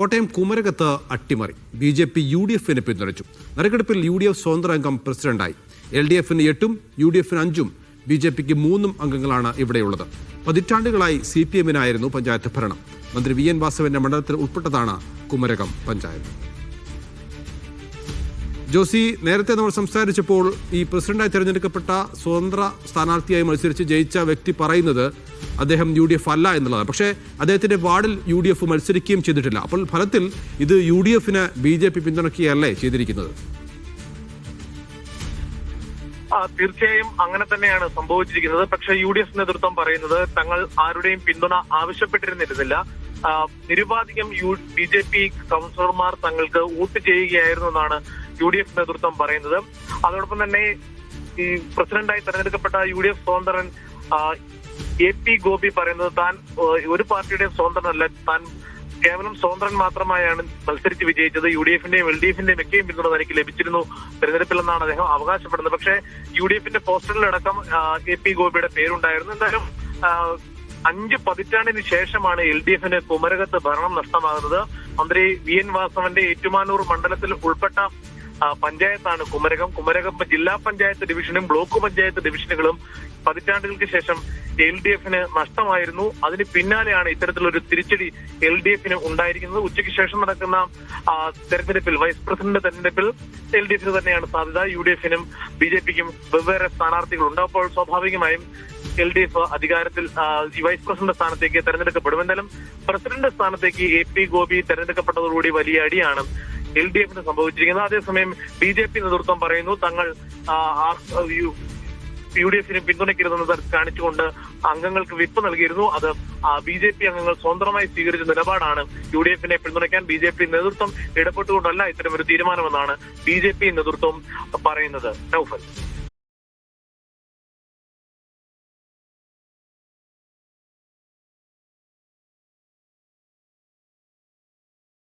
കോട്ടയം കുമരകത്ത് അട്ടിമറി. B J P U D എഫിനെ പിന്തുണച്ചു. നറുക്കെടുപ്പിൽ യു ഡി എഫ് സ്വതന്ത്ര അംഗം പ്രസിഡന്റായി. എൽ ഡി എഫിന് എട്ടും യു ഡി എഫിന് അഞ്ചും ബി ജെ പിക്ക് മൂന്നും അംഗങ്ങളാണ് ഇവിടെയുള്ളത്. പതിറ്റാണ്ടുകളായി സി പി എമ്മിനായിരുന്നു പഞ്ചായത്ത് ഭരണം. മന്ത്രി വി എൻ വാസവന്റെ മണ്ഡലത്തിൽ ഉൾപ്പെട്ടതാണ് കുമരകം പഞ്ചായത്ത്. ജോസി നേരത്തെ നമ്മൾ സംസാരിച്ചപ്പോൾ ഈ പ്രസിഡന്റായി തിരഞ്ഞെടുക്കപ്പെട്ട സ്വതന്ത്ര സ്ഥാനാർത്ഥിയായി മത്സരിച്ച് ജയിച്ച വ്യക്തി പറയുന്നത് അദ്ദേഹം യു ഡി എഫ് അല്ല എന്നുള്ളതാണ്. പക്ഷേ അദ്ദേഹത്തിന്റെ വാർഡിൽ യു ഡി എഫ് മത്സരിക്കുകയും ചെയ്തിട്ടില്ല. അപ്പോൾ ഫലത്തിൽ ഇത് യു ഡി എഫിന് ബി ജെ പി പിന്തുണയ്ക്കുകയല്ലേ ചെയ്തിരിക്കുന്നത്? ആ, തീർച്ചയായും അങ്ങനെ തന്നെയാണ് സംഭവിച്ചിരിക്കുന്നത്. പക്ഷേ യു ഡി എഫ് നേതൃത്വം പറയുന്നത് തങ്ങൾ ആരുടെയും പിന്തുണ ആവശ്യപ്പെട്ടിരുന്നിരുന്നില്ല. നിരുപാധികം യു ബി ജെ പി കൗൺസിലർമാർ തങ്ങൾക്ക് വോട്ട് ചെയ്യുകയായിരുന്നു എന്നാണ് യു ഡി എഫ് നേതൃത്വം പറയുന്നത്. അതോടൊപ്പം തന്നെ ഈ പ്രസിഡന്റായി തെരഞ്ഞെടുക്കപ്പെട്ട യു ഡി എഫ് സ്വതന്ത്രൻ എ പി ഗോപി പറയുന്നത് താൻ ഒരു പാർട്ടിയുടെയും സ്വതന്ത്രനല്ല. താൻ കേവലം സ്വതന്ത്രൻ മാത്രമായാണ് മത്സരിച്ച് വിജയിച്ചത്. യു ഡി എഫിന്റെയും എൽ ഡി എഫിന്റെയും ഒക്കെയും പിന്തുണ തനിക്ക് ലഭിച്ചിരുന്നു. തെരഞ്ഞെടുപ്പിലെന്നാണ് അദ്ദേഹം അവകാശപ്പെടുന്നത്. പക്ഷേ യു ഡി എഫിന്റെ പോസ്റ്ററിലടക്കം എ പി ഗോപിയുടെ പേരുണ്ടായിരുന്നു. എന്തായാലും അഞ്ച് പതിറ്റാണ്ടിന് ശേഷമാണ് എൽ ഡി എഫിന് കുമരകത്ത് ഭരണം നഷ്ടമാകുന്നത്. മന്ത്രി വി എൻ വാസവന്റെ ഏറ്റുമാനൂർ മണ്ഡലത്തിൽ ഉൾപ്പെട്ട പഞ്ചായത്താണ്. കുമരകം. കുമരകം ജില്ലാ പഞ്ചായത്ത് ഡിവിഷനും ബ്ലോക്ക് പഞ്ചായത്ത് ഡിവിഷനുകളും പതിറ്റാണ്ടുകൾക്ക് ശേഷം എൽ ഡി എഫിന് നഷ്ടമായിരുന്നു. അതിന് പിന്നാലെയാണ് ഇത്തരത്തിലൊരു തിരിച്ചടി എൽ ഡി എഫിന് ഉണ്ടായിരിക്കുന്നത്. ഉച്ചയ്ക്ക് ശേഷം നടക്കുന്ന തെരഞ്ഞെടുപ്പിൽ വൈസ് പ്രസിഡന്റ് തെരഞ്ഞെടുപ്പിൽ എൽ ഡി എഫിന് തന്നെയാണ് സാധ്യത. യു ഡി എഫിനും ബി ജെ പിക്കും വെവ്വേറെ സ്ഥാനാർത്ഥികളുണ്ട്. അപ്പോൾ സ്വാഭാവികമായും എൽ ഡി എഫ് അധികാരത്തിൽ വൈസ് പ്രസിഡന്റ് സ്ഥാനത്തേക്ക് തെരഞ്ഞെടുക്കപ്പെടും. എന്തായാലും പ്രസിഡന്റ് സ്ഥാനത്തേക്ക് എ പി ഗോപി തെരഞ്ഞെടുക്കപ്പെട്ടതോടുകൂടി വലിയ അടിയാണ് എൽ ഡി എഫിന് സംഭവിച്ചിരിക്കുന്നത്. അതേസമയം ബി ജെ പി നേതൃത്വം പറയുന്നു തങ്ങൾ യു- ഡി എഫിനെ പിന്തുണയ്ക്കരുതെന്ന് കാണിച്ചുകൊണ്ട് അംഗങ്ങൾക്ക് വിപ്പ് നൽകിയിരുന്നു. അത് ബി ജെ പി അംഗങ്ങൾ സ്വതന്ത്രമായി സ്വീകരിച്ച നിലപാടാണ് യു ഡി എഫിനെ പിന്തുണയ്ക്കാൻ ബി ജെ പി നേതൃത്വം ഇടപെട്ടുകൊണ്ടല്ല ഇത്തരം ഒരു തീരുമാനമെന്നാണ് ബി ജെ പി നേതൃത്വം പറയുന്നത്. നൌഫൽ.